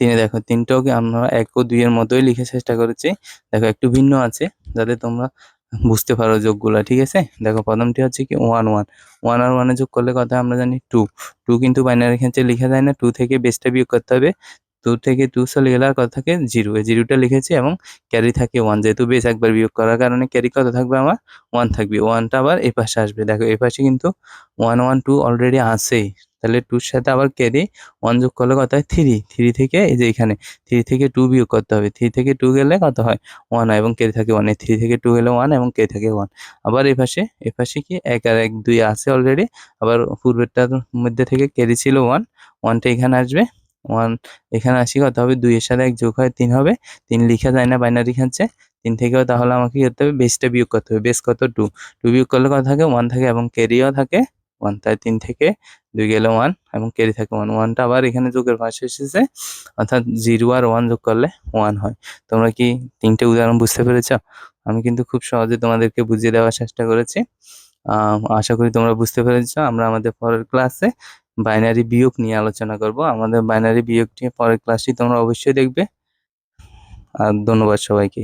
তিনে দেখো তিনটাও কি আমরা এক ও দুইয়ের মতোই লিখে চেষ্টা করেছি। দেখো একটু ভিন্ন আছে, যাতে তোমরা বুঝতে পারো যোগগুলা, ঠিক আছে? দেখো প্রথমটি হচ্ছে কি ওয়ান ওয়ান ওয়ান আর ওয়ানে যোগ করলে কথা আমরা জানি টু টু কিন্তু বাইনারি ক্ষেত্রে লিখা যায় না টু থেকে বেসটা বিয়োগ করতে হবে। টু থেকে টু চলে গেলে আর কথা থাকে? জিরো জিরোটা লিখেছি এবং ক্যারি থাকে ওয়ান যেহেতু বেস একবার বিয়োগ করার কারণে ক্যারি কত থাকবে? আমার ওয়ান থাকবে। ওয়ানটা আবার এই পাশে আসবে। দেখো এই পাশে কিন্তু ওয়ান ওয়ান টু অলরেডি আছেই। তাহলে টুর সাথে আবার ক্যারি ওয়ান যোগ করলে কত হয়? থ্রি থ্রি থেকে এই যে এখানে থ্রি থেকে টু বিয়োগ করতে হবে। থ্রি থেকে টু গেলে কত হয়? ওয়ান এবং কে থাকে ওয়ান থ্রি থেকে টু গেলে ওয়ান এবং কে থাকে ওয়ান আবার এই পাশে এ পাশে কি? এক আর এক দুই আছে অলরেডি আবার পূর্বেরটার মধ্যে থেকে ক্যারি ছিল ওয়ান ওয়ানটা এখানে আসবে। ওয়ান এখানে আসি কত হবে? দুইয়ের সাথে এক যোগ হয় তিন হবে। তিন লিখা যায় না বাইনারি খাচ্ছে তিন থেকেও তাহলে আমাকে কি করতে হবে? বেসটা বিয়োগ করতে হবে। বেস কত? টু টু বিয়োগ করলে কত থাকে? ওয়ান থাকে এবং ক্যারিও থাকে। ওয়ান তাই তিন থেকে দুই গেলে ওয়ান এবং ক্যারি থাকে ওয়ান ওয়ানটা আবার এখানে যোগের পাশে এসেছে, অর্থাৎ জিরো আর ওয়ান যোগ করলে ওয়ান হয়। তোমরা কি তিনটে উদাহরণ বুঝতে পেরেছ? আমি কিন্তু খুব সহজে তোমাদেরকে বুঝিয়ে দেওয়ার চেষ্টা করেছি। আশা করি তোমরা বুঝতে পেরেছ। আমরা আমাদের পরের ক্লাসে বাইনারি বিয়োগ নিয়ে আলোচনা করব। আমাদের বাইনারি বিয়োগ নিয়ে পরের ক্লাসটি তোমরা অবশ্যই দেখবে। আর ধন্যবাদ সবাইকে।